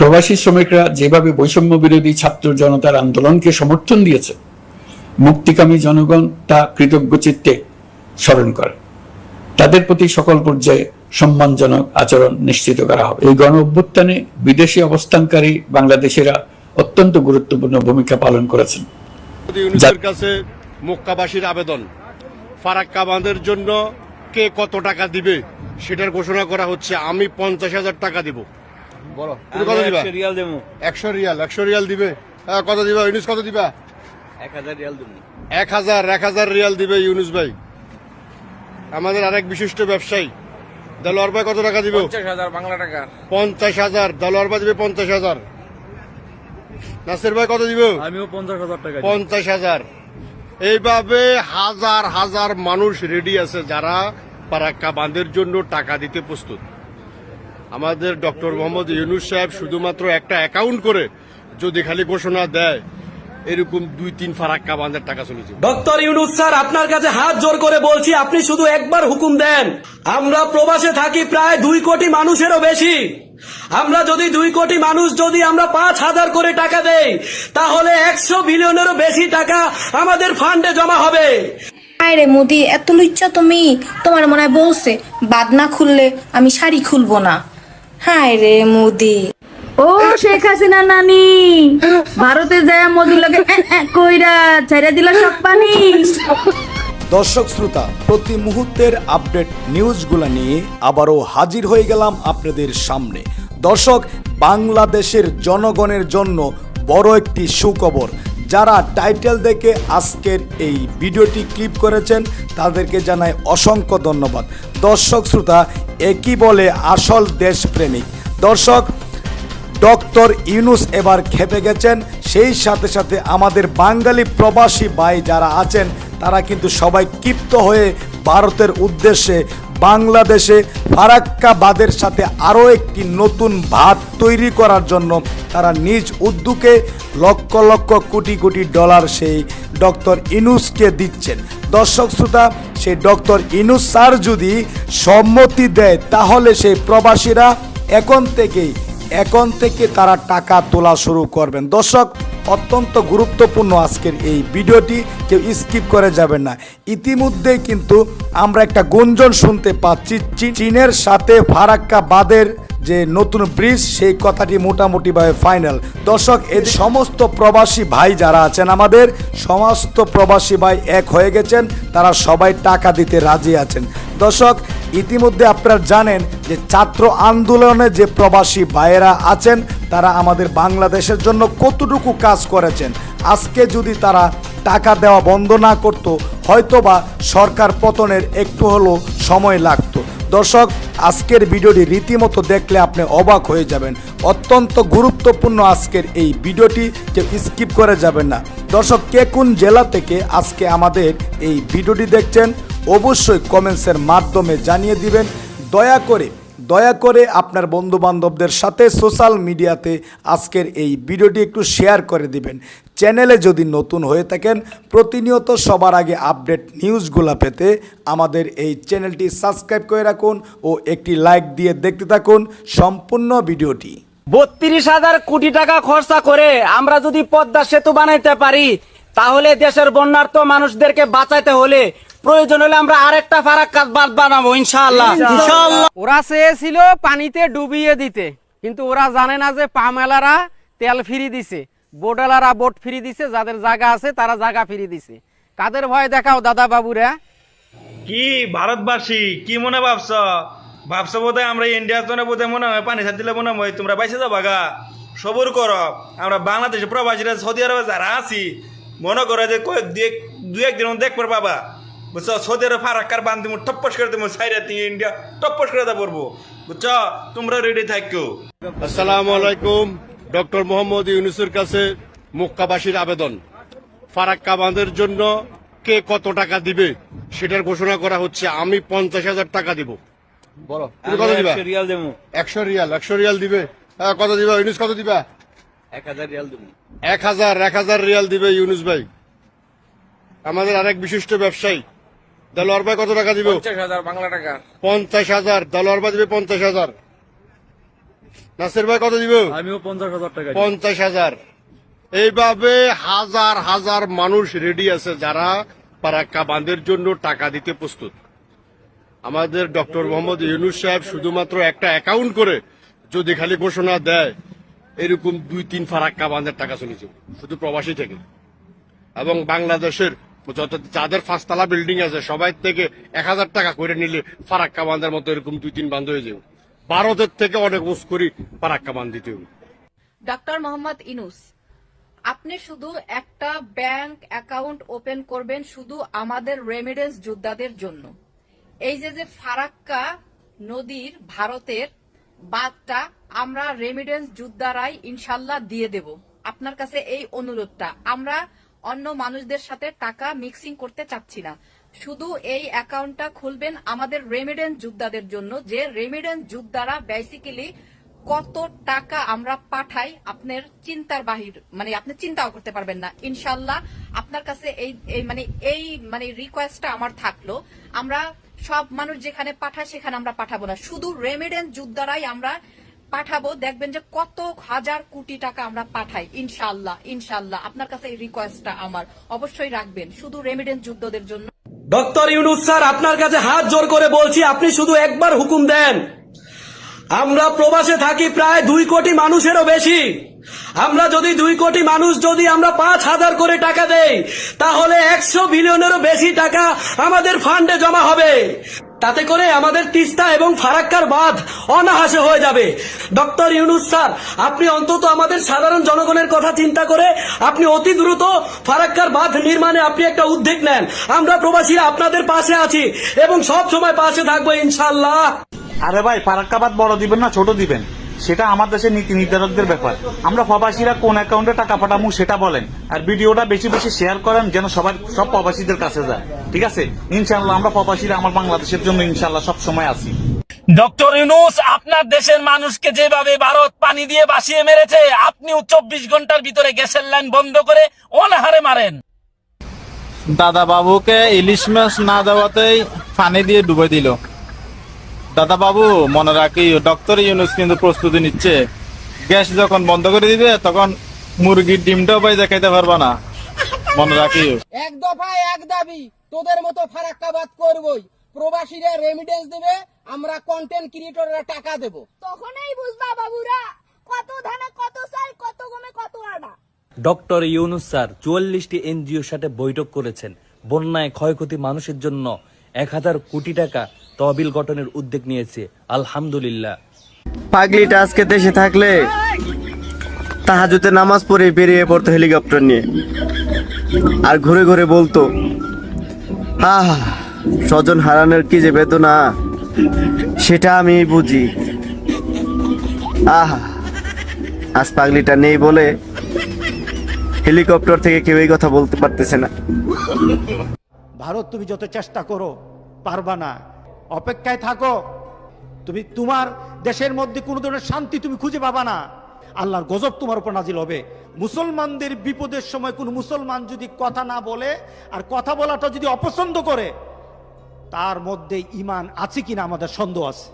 প্রবাসী শ্রমিকরা যেভাবে বৈষম্য বিরোধী ছাত্র জনতার আন্দোলনকে সমর্থন দিয়েছে মুক্তিকামী জনগণ তা কৃতজ্ঞ চিত্তে স্মরণ করে। তাদের প্রতি সকল পর্যায়ে সম্মানজনক আচরণ নিশ্চিত করা হবে। এই গণ অভ্যুত্থানে বিদেশি অবস্থানকারী বাংলাদেশিরা অত্যন্ত গুরুত্বপূর্ণ ভূমিকা পালন করেছেন। কাছে মক্কাবাসীর আবেদন ফারাক্কা বাঁধের জন্য কে কত টাকা দিবে সেটার ঘোষণা করা হচ্ছে আমি পঞ্চাশ হাজার টাকা দিব। বলো। তুমি কত দিবা? রিয়াল দেবো। একশো রিয়াল একশো রিয়াল দিবে? হ্যাঁ, কত দিবা? ইউনুস কত দিবা? এক হাজার রিয়াল দেবো। এক হাজার এক হাজার রিয়াল দিবে ইউনুস ভাই। আমাদের আরেক বিশিষ্ট ব্যবসায়ী। দেলোয়ার ভাই কত টাকা দিব? পঞ্চাশ হাজার বাংলা টাকা পঞ্চাশ হাজার দেলোয়ার ভাই দিবে পঞ্চাশ হাজার। নাসির ভাই কত দিব? আমিও পঞ্চাশ হাজার টাকা পঞ্চাশ হাজার। এইভাবে হাজার হাজার মানুষ রেডি আছে যারা ফারাক্কা বাঁধের জন্য টাকা দিতে প্রস্তুত। আমাদের ডক্টর মোহাম্মদ ইউনুস সাহেব শুধুমাত্র একটা অ্যাকাউন্ট করে যদি খালি ঘোষণা দেয় এরকম দুই তিন ফারাক্কা বাঁধের টাকা চলেছে ডক্টর ইউনুস স্যার আপনার কাছে হাত জোর করে বলছি আপনি শুধু একবার হুকুম দেন। আমরা প্রবাসে থাকি প্রায় দুই কোটি মানুষেরও বেশি। আমরা যদি দুই কোটি মানুষ যদি আমরা পাঁচ হাজার করে টাকা দেই তাহলে একশো বিলিয়নেরও বেশি টাকা আমাদের ফান্ডে জমা হবে। হায় রে মোদি এত লুচ্চা তুমি। তোমার মনে হয় বলছে বাদ না খুললে আমি শাড়ি খুলবো না। হায় রে মোদি। ও শেখ হাসিনা নানি ভারতে যায় মধুর লাগে কইরা ছাইরা দিলা সব পানি। দর্শক শ্রোতা প্রতি মুহূর্তের আপডেট নিউজগুলো নিয়ে আবারও হাজির হয়ে গেলাম আপনাদের সামনে। দর্শক বাংলাদেশের জনগণের জন্য বড় একটি সুখবর। যারা টাইটেল দেখে আজকের এই ভিডিওটি ক্লিপ করেছেন, তাদেরকে জানাই অসংখ্য ধন্যবাদ। দর্শক শ্রোতা, একই বলে আসল দেশপ্রেমিক। দর্শক, ডক্টর ইউনুস এবার খেপে গেছেন, সেই সাথে সাথে আমাদের বাঙালি প্রবাসী ভাই যারা আছেন, তারা কিন্তু সবাই ক্ষিপ্ত হয়ে ভারতের উদ্দেশ্যে বাংলাদেশে ফারাক্কাবাদের সাথে আরও একটি নতুন ভাত তৈরি করার জন্য তারা নিজ উদ্যোগে লক্ষ লক্ষ কোটি কোটি ডলার সেই ডক্টর ইনুসকে দিচ্ছেন। দর্শক শ্রোতা, সেই ডক্টর ইনুস স্যার যদি সম্মতি দেয়, তাহলে সেই প্রবাসীরা এখন থেকেই, এখন থেকে তারা টাকা তোলা শুরু করবেন। দর্শক অত্যন্ত গুরুত্বপূর্ণ আজকের এই ভিডিওটি। কেউ স্কিপ করে যাবেন না। ইতিমধ্যেই কিন্তু আমরা একটা গুঞ্জন শুনতে পাচ্ছি। চীনের সাথে ফারাক্কা বাদের যে নতুন ব্রিজ, সেই কথাটি মোটামুটিভাবে ফাইনাল। দর্শক এই সমস্ত প্রবাসী ভাই যারা আছেন আমাদের, সমস্ত প্রবাসী ভাই এক হয়ে গেছেন। তারা সবাই টাকা দিতে রাজি আছেন। দর্শক ইতিমধ্যে আপনারা জানেন যে ছাত্র আন্দোলনে যে প্রবাসী ভাইয়েরা আছেন, তারা আমাদের বাংলাদেশের জন্য কতটুকু কাজ করেছেন। আজকে যদি তারা টাকা দেওয়া বন্ধ না করত, হয়তোবা সরকার পতনের একটু হলেও সময় লাগতো। দর্শক, আজকের ভিডিওটি রীতিমতো দেখলে আপনি অবাক হয়ে যাবেন। অত্যন্ত গুরুত্বপূর্ণ আজকের এই ভিডিওটি, কেউ স্কিপ করে যাবেন না। দর্শক, কে কোন জেলা থেকে আজকে আমাদের এই ভিডিওটি দেখছেন অবশ্যই কমেন্টসের মাধ্যমে জানিয়ে দিবেন। দয়া করে দয়া করে আপনার বন্ধু বান্ধবদের সাথে সোশ্যাল মিডিয়াতে আজকের এই ভিডিওটি একটু শেয়ার করে দিবেন। চ্যানেলে যদি নতুন হয়ে থাকেন, প্রতিনিয়ত সবার আগে আপডেট নিউজগুলো পেতে আমাদের এই চ্যানেলটি সাবস্ক্রাইব করে রাখুন ও একটি লাইক দিয়ে দেখতে থাকুন সম্পূর্ণ ভিডিওটি। বত্রিশ হাজার কোটি টাকা খরচা করে আমরা যদি পদ্মা সেতু বানাইতে পারি, তাহলে দেশের বন্যার্থ মানুষদেরকে বাঁচাইতে হলে প্রয়োজন হলে আমরা আরেকটা ফারাক্কাত বাঁধ বানাবো ইনশাআল্লাহ। ইনশাআল্লাহ। ওরা চেয়েছিল পানিতে ডুবিয়ে দিতে কিন্তু ওরা জানে না যে পামেলারা তেল ফ্রি দিছে। বোটালারা বোট ফ্রি দিছে যাদের জায়গা আছে তারা জায়গা ফ্রি দিছে। কাদের ভয় দেখাও দাদা বাবুরা? কি ভারতবাসী কি মনে ভাবছ? ভাবছ বোধহয় আমরা ইন্ডিয়ার জন্য বোধহয় মনে হয় পানি ছাড় দিলে মনে হয় তোমরা বাইসে যাবা গা? সবর করো। আমরা বাংলাদেশে প্রবাসীরা সৌদি আরবে যারা আছি মনে করো যে কয়েক দু- একদিন দেখবার পাবা। বুঝছ? সৌদি আরব ফারাক্কার বান্ধি মু টপ্পস করে দেবো সাইরা থেকে ইন্ডিয়া টপ্পস করে দেবো পড়ব বুঝছ? তোমরা রেডি থাকো। আসসালামু আলাইকুম ডক্টর মোহাম্মদ ইউনুসের কাছে মক্কাবাসীর আবেদন। ফারাক্কা বাঁধের জন্য কে কত টাকা দিবে সেটার ঘোষণা করা হচ্ছে আমি পঞ্চাশ হাজার টাকা দিব। বলো। তুমি কত দিবা? রিয়াল দেবো। একশো রিয়াল একশো রিয়াল দিবে। কত দিবা? ইউনুস কত দিবা? এক হাজার রিয়াল দেবো। এক হাজার এক হাজার রিয়াল দিবে ইউনুস ভাই। আমাদের আরেক বিশিষ্ট ব্যবসায়ী। দেলোয়ার ভাই কত টাকা দিবে? পঞ্চাশ হাজার বাংলা টাকা। পঞ্চাশ হাজার দেলোয়ার ভাই দিবে পঞ্চাশ হাজার। নাসির ভাই কত দিবে? আমিও পঞ্চাশ হাজার টাকা পঞ্চাশ হাজার। এইভাবে হাজার হাজার মানুষ রেডি আছে যারা পারাক্কা বাঁধের জন্য টাকা দিতে প্রস্তুত। আমাদের ডক্টর মোহাম্মদ ইউনুস সাহেব শুধুমাত্র একটা অ্যাকাউন্ট করে যদি খালি ঘোষণা দেয় এরকম দুই তিন ফারাক্কা বাঁধের টাকা চলেছে শুধু প্রবাসী থেকে। এবং বাংলাদেশের যত যাদের পাঁচতলা বিল্ডিং আছে, সবাই থেকে এক হাজার টাকা করে নিলে ফারাক্কা বাঁধের মতো এরকম দুই তিন বান্ধ হয়ে যাবে। ভারতের থেকে অনেক উস করি ফারাক্কা বাঁধ দিতে হবে। ডক্টর মোহাম্মদ ইনুস, আপনি শুধু একটা ব্যাংক অ্যাকাউন্ট ওপেন করবেন শুধু আমাদের রেমিডেন্স যোদ্ধাদের জন্য। এই যে যে ফারাক্কা নদীর ভারতের বাদটা আমরা রেমিডেন্স যোদ্ধারাই ইনশাল্লাহ দিয়ে দেব। আপনার কাছে এই অনুরোধটা। আমরা অন্য মানুষদের সাথে টাকা মিক্সিং করতে চাচ্ছি না। শুধু এই অ্যাকাউন্টটা খুলবেন আমাদের রেমিডেন্স যোদ্ধাদের জন্য, যে রেমিডেন্স যোদ্ধারা বেসিক্যালি কত টাকা আমরা পাঠাই আপনার চিন্তার বাহির মানে আপনি চিন্তাও করতে পারবেন না। ইনশাল্লাহ আপনার কাছে এই মানে এই মানে রিকোয়েস্টটা আমার থাকল। আমরা সব মানুষ যেখানে পাঠায় সেখানে আমরা পাঠাবো না। শুধু রেমিডেন্স যোদ্ধারাই আমরা পাঠাবো, দেখবেন যে কত হাজার কোটি টাকা আমরা পাঠাই। ইনশাল্লাহ ইনশাল্লাহ আপনার কাছে এই রিকোয়েস্টটা আমার। অবশ্যই রাখবেন, শুধু রেমিডেন্স যুদ্ধদের জন্য। ডক্টর ইউনুস স্যার, আপনার কাছে হাত জোর করে বলছি, আপনি শুধু একবার হুকুম দেন। আমরা প্রবাসে থাকি প্রায় দুই কোটি মানুষেরও বেশি। আমরা যদি দুই কোটি মানুষ যদি আমরা পাঁচ হাজার করে টাকা দেই, তাহলে একশো বিলিয়নেরও বেশি টাকা আমাদের ফান্ডে জমা হবে। তাতে করে আমাদের তিস্তা এবং ফারাক্কার বাঁধ অনাহাসে হয়ে যাবে। ডক্টর ইউনুস স্যার, আপনি অন্তত আমাদের সাধারণ জনগণের কথা চিন্তা করে আপনি অতি দ্রুত ফারাক্কার বাঁধ নির্মাণে আপনি একটা উদ্যোগ নেন। আমরা প্রবাসীরা আপনাদের পাশে আছি এবং সব সময় পাশে থাকব ইনশাল্লাহ আরে ভাই ফারাক্কাবাদ বড় দিবেন না, ছোট দিবেন। সেটা আমার দেশের নীতি নির্ধারকদের ব্যাপার। আমরা প্রবাসীরা কোন অ্যাকাউন্টে টাকা পাঠাবো সেটা বলেন। আর ভিডিওটা বেশি বেশি শেয়ার করেন যেন সবাই সব প্রবাসীদের কাছে যায়। ঠিক আছে? ইনশাল্লাহ আমরা প্রবাসীরা আমার বাংলাদেশের জন্য ইনশাল্লাহ সব সময় আছি। ডক্টর ইউনুস আপনার দেশের মানুষকে যেভাবে ভারত পানি দিয়ে বাসিয়ে মেরেছে আপনিও চব্বিশ ঘণ্টার ভিতরে গ্যাসের লাইন বন্ধ করে অনাহারে মারেন। দাদা বাবুকে ইলিশ মাছ না দেওয়াতেই পানি দিয়ে ডুবে দিল। দাদা বাবু মনে রাখি ডক্টর ইউনুস কিন্তু প্রস্তুতি নিচ্ছে। গ্যাস যখন বন্ধ করে দিবে তখন মুরগির ডিমটাও পাই দেখাইতে পারবা না। মনে রাখি। এক দফায় এক দাবি তোদের মতো ফারাক্কাবাদ করবই। প্রবাসীরা রেমিডেন্স দেবে আমরা কন্টেন্ট ক্রিয়েটররা টাকা দেব। তখনই বুঝবা বাবুরা কত ধানে কত চাল কত গমে কত আটা ডক্টর ইউনুস স্যার চুয়াল্লিশটি এনজিওর সাথে বৈঠক করেছেন। বন্যায় ক্ষয়ক্ষতি মানুষের জন্য এক হাজার কোটি টাকা তহবিল গঠনের উদ্যোগ নিয়েছে। আলহামদুলিল্লাহ। পাগলিটা আজকে দেশে থাকলে তাহাজুতে নামাজ পড়ে বেরিয়ে পড়তো হেলিকপ্টার নিয়ে। আর ঘুরে ঘুরে বলতো আহ স্বজন হারানোর কি যে বেদনা সেটা আমি বুঝি। আহ আজ পাগলিটা নেই বলে হেলিকপ্টার থেকে কেউ এই কথা বলতে পারতেছে না। ভারত তুমি যত চেষ্টা করো পারবা না। অপেক্ষায় থাকো। তুমি তোমার দেশের মধ্যে কোনো ধরনের শান্তি তুমি খুঁজে পাবা না। আল্লাহর গজব তোমার উপর নাজিল হবে। মুসলমানদের বিপদের সময় কোনো মুসলমান যদি কথা না বলে আর কথা বলাটা যদি অপছন্দ করে, তার মধ্যে ইমান আছে কিনা আমাদের সন্দেহ আছে।